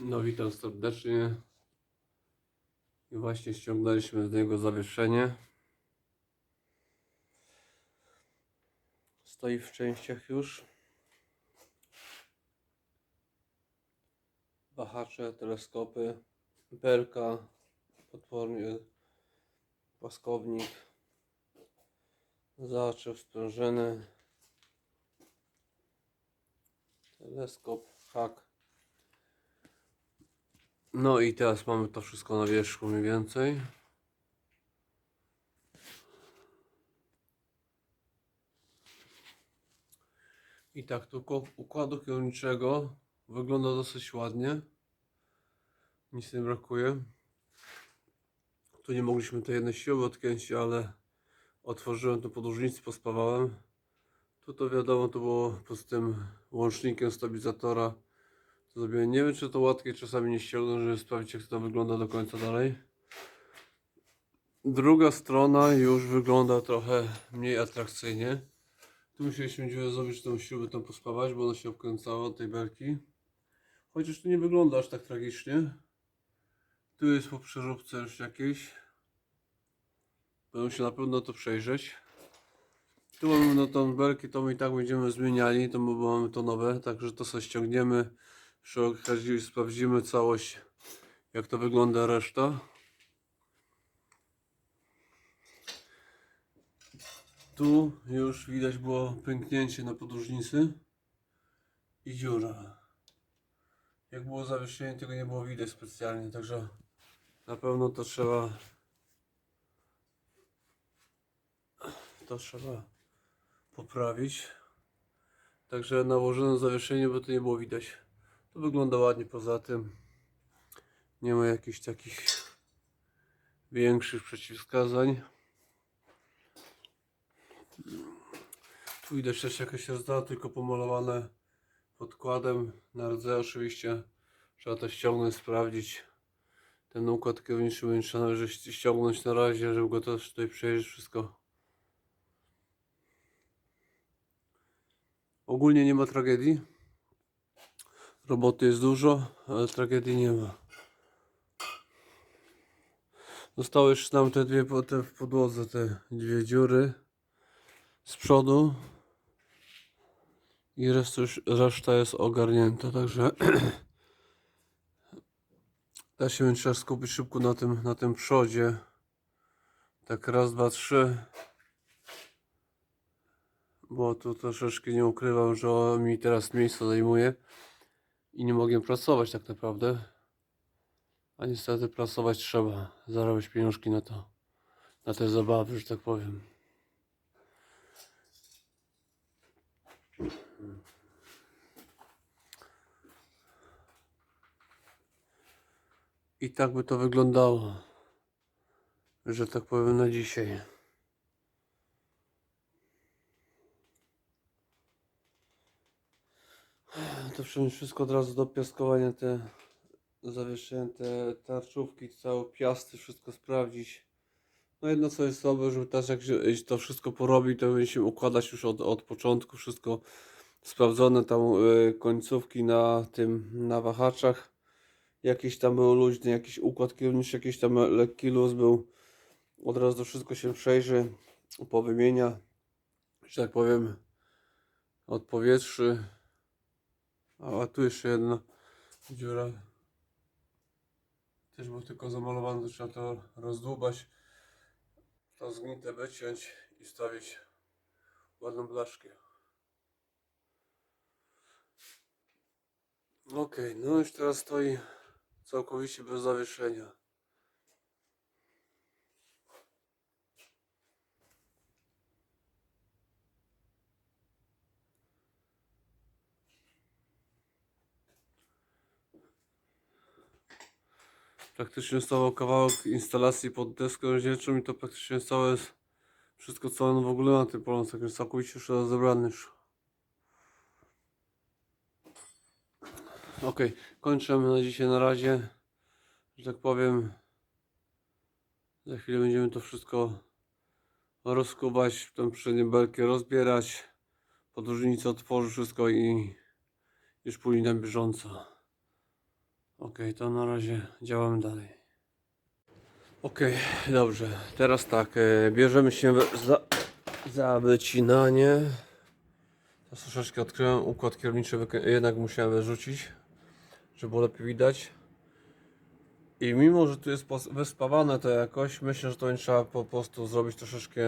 No witam serdecznie. I właśnie ściągnęliśmy z niego zawieszenie. Stoi w częściach już. Wahacze, teleskopy, belka, potwornie płaskownik, zaczep sprężyny, teleskop, hak. No i teraz mamy to wszystko na wierzchu mniej więcej. I tak, tu ko- układu kierowniczego wygląda dosyć ładnie. Nic nie brakuje. Tu nie mogliśmy tej jednej siły odkręcić, ale otworzyłem tu podłużnicę, pospawałem. Tu to wiadomo, to było poza tym łącznikiem stabilizatora. Zrobiłem. Nie wiem, czy to łatwiej czasami nie ściągnąć, żeby sprawdzić, jak to wygląda do końca dalej. Druga strona już wygląda trochę mniej atrakcyjnie. Tu musieliśmy dziurę zrobić, tą śrubę tam pospawać, bo ona się obkręcała od tej belki. Chociaż to nie wygląda aż tak tragicznie. Tu jest po przeróbce już jakieś. Będę się na pewno to przejrzeć. Tu mamy no tą belki, to my i tak będziemy zmieniali, to my mamy to nowe, także to sobie ściągniemy. Przy okazji sprawdzimy całość, jak to wygląda reszta. Tu już widać było pęknięcie na podróżnicy i dziura. Jak było zawieszenie, tego nie było widać specjalnie, także na pewno to trzeba to trzeba poprawić. Także nałożone zawieszenie, bo to nie było widać. To wygląda ładnie poza tym. Nie ma jakichś takich większych przeciwwskazań. Tu widać też jakaś rozdana, tylko pomalowane podkładem na rdze oczywiście. Trzeba to ściągnąć, sprawdzić. Ten układ kierowniczy będzie należy ściągnąć na razie, żeby go też tutaj przejrzeć wszystko. Ogólnie nie ma tragedii. Roboty jest dużo, ale tragedii nie ma. Zostały już nam te dwie te w podłodze, te dwie dziury z przodu. I reszta, już, reszta jest ogarnięta, także da się trzeba skupić szybko na tym, na tym przodzie. Tak raz, dwa, trzy. Bo tu troszeczkę nie ukrywam, że mi teraz miejsce zajmuje i nie mogłem pracować tak naprawdę. A niestety pracować trzeba, zarabiać pieniążki na to, na te zabawy, że tak powiem. I tak by to wyglądało, że tak powiem na dzisiaj. To wszystko od razu do piaskowania, te zawieszenia, te tarczówki, całe piasty, wszystko sprawdzić. No jedno co jest dobre, żeby też jak się to wszystko porobi, to będziemy układać już od, od początku, wszystko sprawdzone, tam y, końcówki na tym, na wahaczach. Jakieś tam było luźne, jakiś układ kierowniczy, jakiś tam lekki luz był. Od razu to wszystko się przejrzy, powymienia, że tak powiem, od powietrzny. A, tu jeszcze jedna dziura. Też był tylko zamalowany, trzeba to rozdłubać. To zgnite wyciąć i wstawić ładną blaszkę. Ok, no już teraz stoi całkowicie bez zawieszenia. Praktycznie stawał kawałek instalacji pod deską rozdzielczą i to praktycznie całe jest wszystko co on w ogóle na tym polu, tak jest całkowicie już rozebrany już. Ok, kończymy na dzisiaj na razie. Że tak powiem, za chwilę będziemy to wszystko rozkubać, tą przednie belkę rozbierać, podróżnicę otworzyć wszystko i już później na bieżąco. Ok. To na razie działamy dalej. Okej, dobrze. Teraz tak, e, bierzemy się za, za wycinanie. Teraz troszeczkę odkryłem układ kierowniczy, jednak musiałem wyrzucić, żeby było lepiej widać. I mimo, że tu jest wyspawane to jakoś, myślę, że to trzeba po prostu zrobić troszeczkę,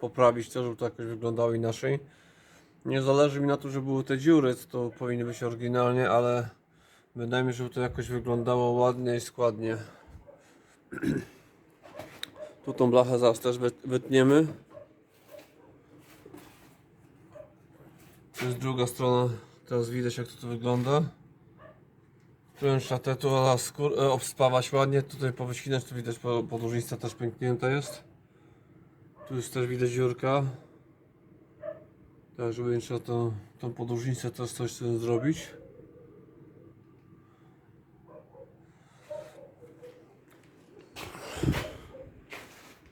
poprawić to, żeby to jakoś wyglądało inaczej. Nie zależy mi na tym, żeby były te dziury, co to powinny być oryginalnie, ale wydaje mi się, żeby to jakoś wyglądało ładnie i składnie. Tu tą blachę zaraz też wyt- wytniemy. To jest druga strona, teraz widać jak to tu wygląda. Tu trzeba te tu skór, e, obspawać ładnie, tutaj powyścinać, tu widać po- podłużnica też pęknięta jest. Tu jest też widać dziurka. Tak, żeby trzeba tą, tą też coś z tym zrobić.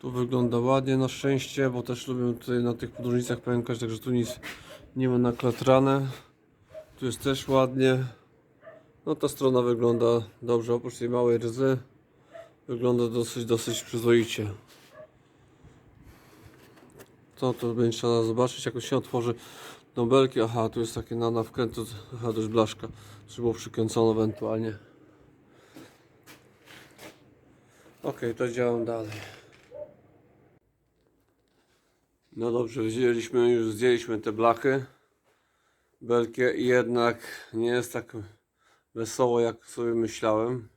Tu wygląda ładnie na szczęście, bo też lubię tutaj na tych podróżnicach pękać, także tu nic nie ma naklatrane. Tu jest też ładnie. No ta strona wygląda dobrze, oprócz tej małej rdzy wygląda dosyć, dosyć przyzwoicie. Co to będzie trzeba zobaczyć, jak to się otworzy tą belki. Aha, tu jest takie na, na wkręt, to, aha, to jest blaszka. Trzeba było przykręcone ewentualnie. Ok, to działam dalej. No dobrze, wzięliśmy już, zdjęliśmy te blachy. Belkie i jednak nie jest tak wesoło jak sobie myślałem.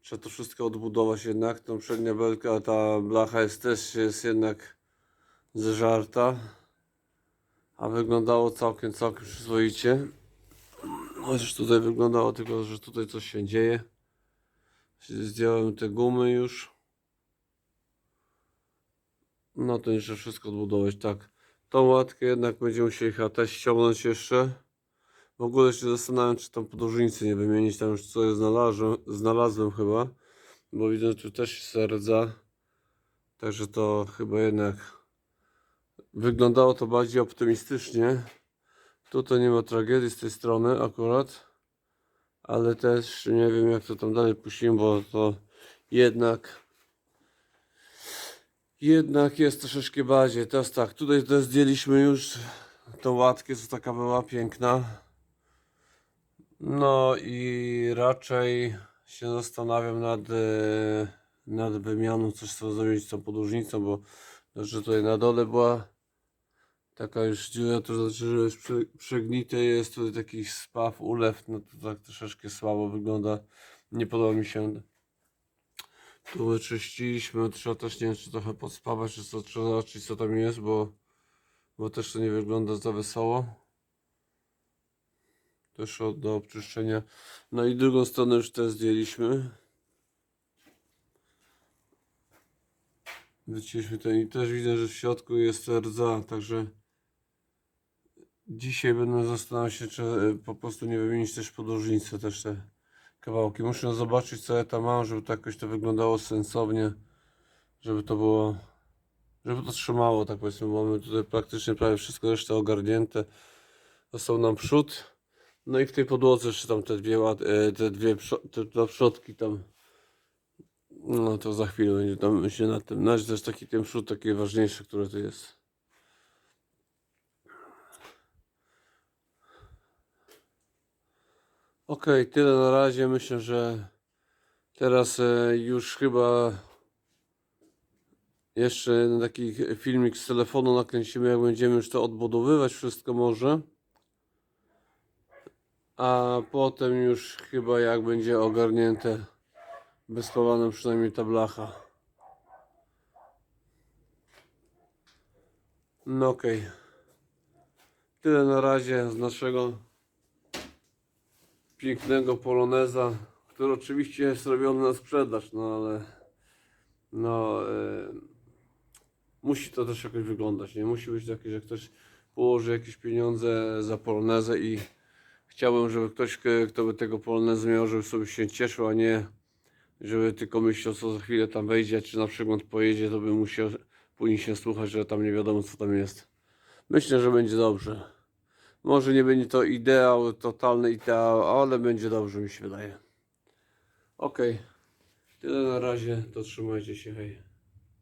Trzeba to wszystko odbudować jednak. Tą przednia belka, ta blacha jest też jest jednak zeżarta. A wyglądało całkiem, całkiem przyzwoicie. Chociaż tutaj wyglądało tylko, że tutaj coś się dzieje. Zdjąłem te gumy już. No to jeszcze wszystko odbudować, tak. Tą łatkę jednak będziemy musieli chyba też ściągnąć jeszcze. W ogóle się zastanawiam, czy tam podłużnicy nie wymienić, tam już coś znalazłem, znalazłem chyba. Bo widzę, że tu też jest rdza. Także to chyba jednak wyglądało to bardziej optymistycznie. Tutaj nie ma tragedii z tej strony akurat. Ale też nie wiem jak to tam dalej puścimy, bo to jednak jednak jest troszeczkę bardziej. Teraz tak, tutaj też zdjęliśmy już tą łatkę, co taka była piękna. No i raczej się zastanawiam nad, e, nad wymianą, coś co zrobić z tą podłużnicą, bo że tutaj na dole była taka już dziura, to znaczy, że już prze- przegnite jest, tutaj taki spaw, ulew, no to tak troszeczkę słabo wygląda. Nie podoba mi się tu wyczyściliśmy, trzeba też nie wiem, czy trochę podspawać, czy co, trzeba zobaczyć co tam jest, bo, bo też to nie wygląda za wesoło. Też do obczyszczenia. No i drugą stronę już też zdjęliśmy. Wycięliśmy ten i też widzę, że w środku jest rdza, także dzisiaj będę zastanawiał się, czy e, po prostu nie wymienić też podłużnicy, też te kawałki. Muszę zobaczyć co ja tam mam, żeby to jakoś to wyglądało sensownie, żeby to było, żeby to trzymało, tak powiedzmy, mamy tutaj praktycznie prawie wszystko resztę ogarnięte. Został nam przód, no i w tej podłodze jeszcze tam te dwie, e, te dwie te przodki tam, no to za chwilę będzie tam tym, na razie to jest taki ten przód taki ważniejszy, który tu jest. Okej, tyle na razie. Myślę, że teraz e, już chyba jeszcze taki filmik z telefonu nakręcimy, jak będziemy już to odbudowywać wszystko może. A potem już chyba jak będzie ogarnięte, wyspawana przynajmniej ta blacha. No okej. Tyle na razie z naszego pięknego poloneza, który oczywiście jest robiony na sprzedaż, no ale no e, musi to też jakoś wyglądać, nie? Musi być takie, że ktoś położy jakieś pieniądze za polonezę i chciałbym, żeby ktoś, kto by tego polonezu miał, żeby sobie się cieszył, a nie żeby tylko myślał, co za chwilę tam wejdzie, czy na przykład pojedzie, to by musiał później się słuchać, że tam nie wiadomo, co tam jest. Myślę, że będzie dobrze. Może nie będzie to ideał, totalny ideał, ale będzie dobrze, mi się wydaje. Okej. Tyle na razie, to trzymajcie się, hej.